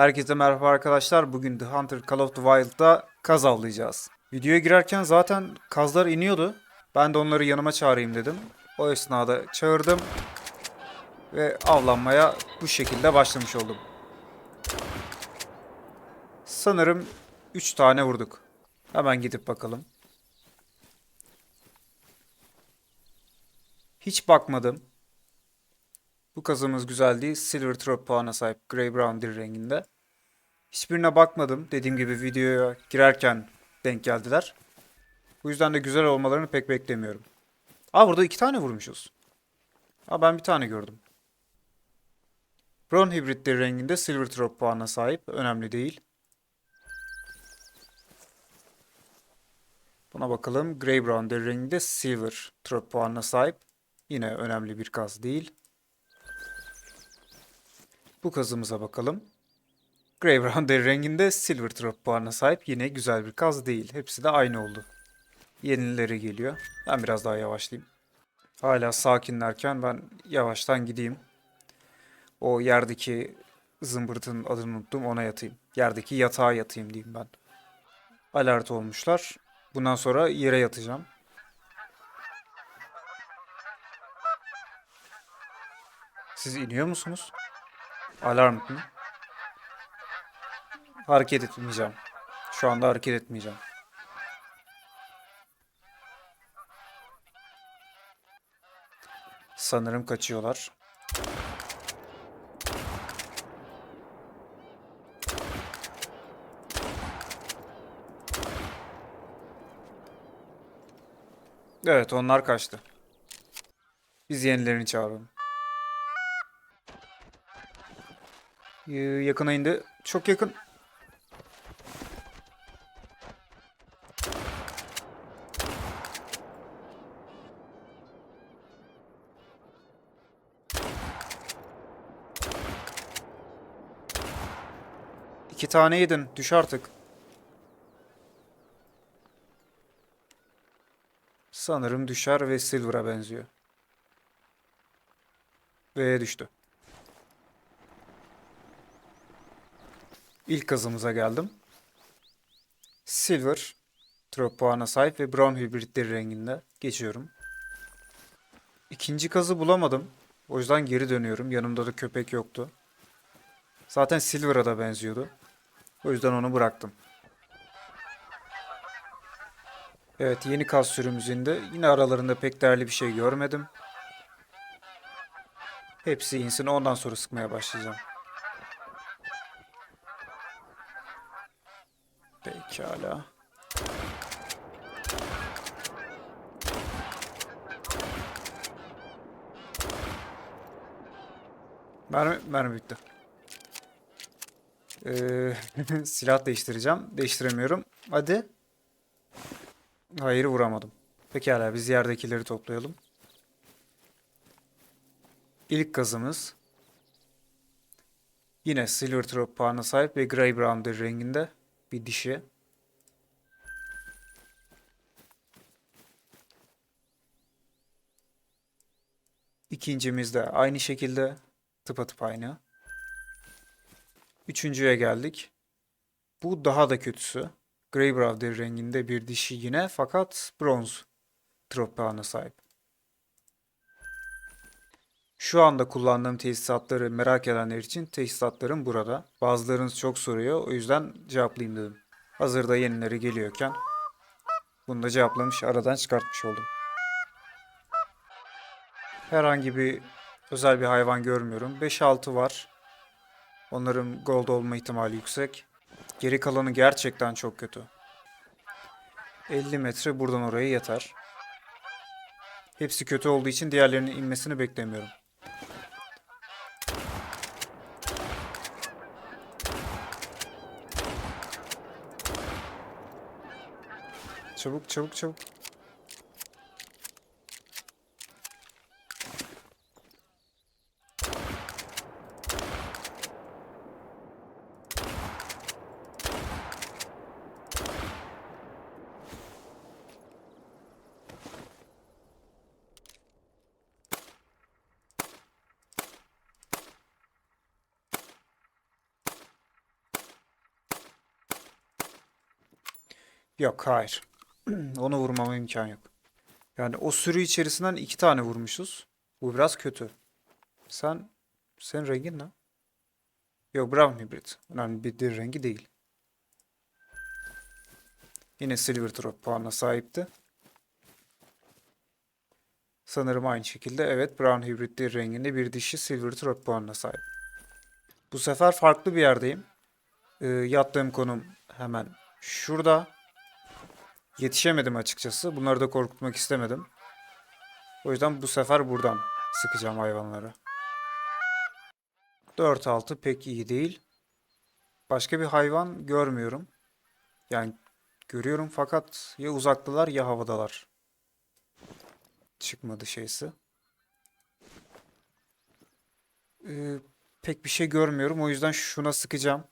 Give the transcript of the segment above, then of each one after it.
Herkese merhaba arkadaşlar. Bugün The Hunter Call of the Wild'da kaz avlayacağız. Videoya girerken zaten kazlar iniyordu. Ben de onları yanıma çağırayım dedim. O esnada çağırdım. Ve avlanmaya bu şekilde başlamış oldum. Sanırım 3 tane vurduk. Hemen gidip bakalım. Hiç bakmadım. Bu kazımız güzel değil. Silver Trop puana sahip. Grey Brown deri renginde. Hiçbirine bakmadım. Dediğim gibi videoya girerken denk geldiler. Bu yüzden de güzel olmalarını pek beklemiyorum. Aa burada iki tane vurmuşuz. Aa ben bir tane gördüm. Brown hibrit deri renginde Silver Trop puanına sahip. Önemli değil. Buna bakalım. Grey Brown deri renginde Silver Trop puanına sahip. Yine önemli bir kaz değil. Bu kazımıza bakalım. Grey Brown deri renginde Silver Trop puanına sahip yine güzel bir kaz değil. Hepsi de aynı oldu. Yenileri geliyor. Ben biraz daha yavaşlayayım. Hala sakinlerken ben yavaştan gideyim. O yerdeki zımbırtının adını unuttum ona yatayım. Yerdeki yatağa yatayım diyeyim ben. Alert olmuşlar. Bundan sonra yere yatacağım. Siz iniyor musunuz? Alarm mı? Hareket etmeyeceğim. Şu anda hareket etmeyeceğim. Sanırım kaçıyorlar. Evet onlar kaçtı. Biz yenilerini çağıralım. Yakına indi. Çok yakın. İki tane yedin. Düş artık. Sanırım düşer ve Silver'a benziyor. Ve düştü. İlk kazımıza geldim. Silver, trop puana sahip ve brown hibritleri renginde. Geçiyorum. İkinci kazı bulamadım. O yüzden geri dönüyorum. Yanımda da köpek yoktu. Zaten Silver'a da benziyordu. O yüzden onu bıraktım. Evet yeni kaz sürümüzünde yine aralarında pek değerli bir şey görmedim. Hepsi insin ondan sonra sıkmaya başlayacağım. Pekala. Mermi, mermi bitti. Ee, silah değiştireceğim. Değiştiremiyorum. Hadi. Hayır vuramadım. Pekala biz yerdekileri toplayalım. İlk kazımız. Yine Silver Trop puanına sahip ve Grey Brown renginde bir dişi. İkincimiz de aynı şekilde tıpatıp aynı. Üçüncüye geldik. Bu daha da kötüsü. Grey Brown deri renginde bir dişi yine fakat bronz tropağına sahip. Şu anda kullandığım tesisatları merak edenler için tesisatlarım burada. Bazılarınız çok soruyor o yüzden cevaplayayım dedim. Hazırda yenileri geliyorken bunu da cevaplamış aradan çıkartmış oldum. Herhangi bir özel bir hayvan görmüyorum. 5-6 var. Onların gold olma ihtimali yüksek. Geri kalanı gerçekten çok kötü. 50 metre buradan oraya yeter. Hepsi kötü olduğu için diğerlerinin inmesini beklemiyorum. Çabuk çabuk çabuk. Yok hayır. Onu vurmama imkan yok. Yani o sürü içerisinden iki tane vurmuşuz. Bu biraz kötü. Sen, senin rengin ne? Yok brown hibrit. Önemli bir deri rengi değil. Yine silver drop puanına sahipti. Sanırım aynı şekilde evet brown hibrit deri renginde bir dişi silver drop puanına sahip. Bu sefer farklı bir yerdeyim. Ee, yattığım konum hemen şurada. Yetişemedim açıkçası. Bunları da korkutmak istemedim. O yüzden bu sefer buradan sıkacağım hayvanları. 4-6 pek iyi değil. Başka bir hayvan görmüyorum. Yani görüyorum fakat ya uzaktalar ya havadalar. Çıkmadı şeysi. Ee, pek bir şey görmüyorum. O yüzden şuna sıkacağım.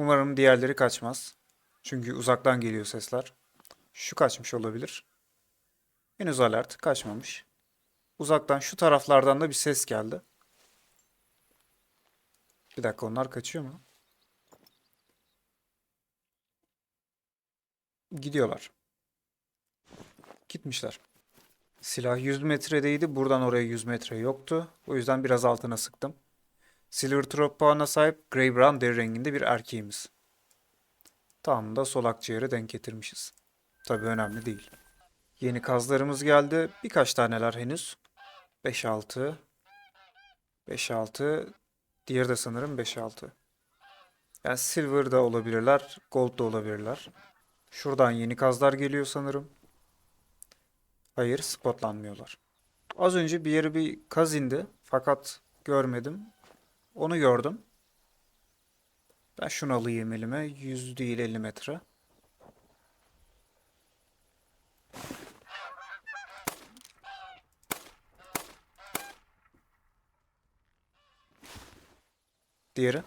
Umarım diğerleri kaçmaz. Çünkü uzaktan geliyor sesler. Şu kaçmış olabilir. Henüz alert kaçmamış. Uzaktan şu taraflardan da bir ses geldi. Bir dakika onlar kaçıyor mu? Gidiyorlar. Gitmişler. Silah 100 metredeydi. Buradan oraya 100 metre yoktu. O yüzden biraz altına sıktım. Silver Trop puanına sahip Grey Brown deri renginde bir erkeğimiz. Tam da sol akciğere denk getirmişiz. Tabii önemli değil. Yeni kazlarımız geldi. Birkaç taneler henüz. 5-6. 5-6. Diğeri de sanırım 5-6. Yani silver da olabilirler. Gold da olabilirler. Şuradan yeni kazlar geliyor sanırım. Hayır spotlanmıyorlar. Az önce bir yere bir kaz indi. Fakat görmedim. Onu gördüm. Ben şunu alayım elime. 100 değil 50 metre. Diğeri.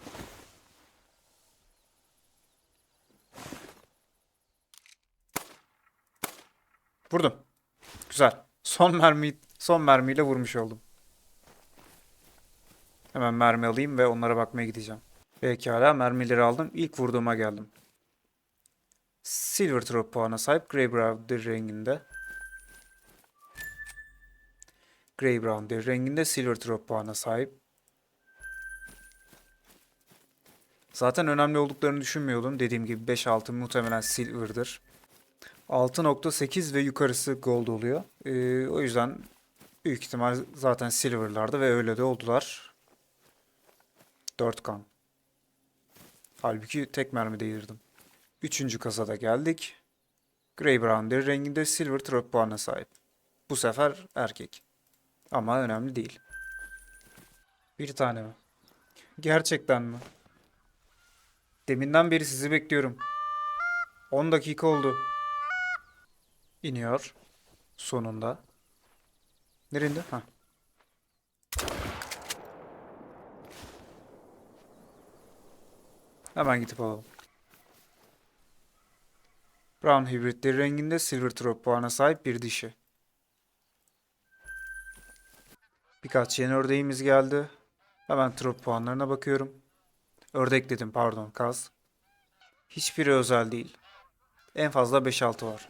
Vurdum. Güzel. Son mermi son mermiyle vurmuş oldum. Hemen mermi alayım ve onlara bakmaya gideceğim. Pekala mermileri aldım. İlk vurduğuma geldim. Silver Trop puanına sahip Grey Brown renginde. Grey Brown deri renginde Silver Trop puanına sahip. Zaten önemli olduklarını düşünmüyordum. Dediğim gibi 5-6 muhtemelen Silver'dır. 6.8 ve yukarısı Gold oluyor. Ee, o yüzden büyük ihtimal zaten Silver'lardı ve öyle de oldular. 4 kan. Halbuki tek mermi değdirdim. Üçüncü kasada geldik. Grey Brown deri renginde Silver Trop puanına sahip. Bu sefer erkek. Ama önemli değil. Bir tane mi? Gerçekten mi? Deminden beri sizi bekliyorum. 10 dakika oldu. İniyor. Sonunda. Nerede? Ha. Hemen gidip alalım. Brown hibritleri renginde Silver Trop puana sahip bir dişi. Birkaç yeni ördeğimiz geldi. Hemen trop puanlarına bakıyorum. Ördek dedim pardon kaz. Hiçbiri özel değil. En fazla 5-6 var.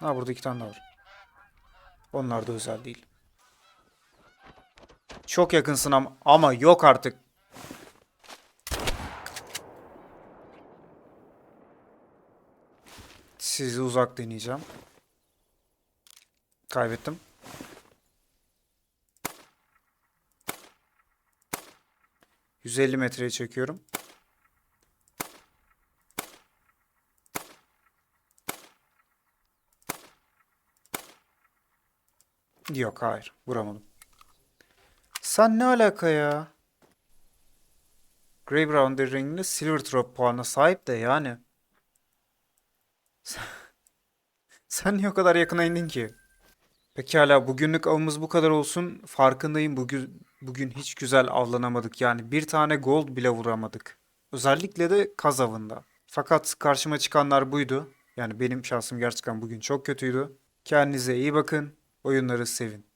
Ha burada iki tane var. Onlar da özel değil. Çok yakınsın ama, ama yok artık. Sizi uzak deneyeceğim. Kaybettim. ...150 metreye çekiyorum. Yok hayır vuramadım. Sen ne alaka ya? Grey Brown renginde Silver Trop puanına sahip de yani. Sen niye o kadar yakına indin ki? Pekala bugünlük avımız bu kadar olsun. Farkındayım bugün bugün hiç güzel avlanamadık. Yani bir tane gold bile vuramadık. Özellikle de kaz avında. Fakat karşıma çıkanlar buydu. Yani benim şansım gerçekten bugün çok kötüydü. Kendinize iyi bakın. Oyunları sevin.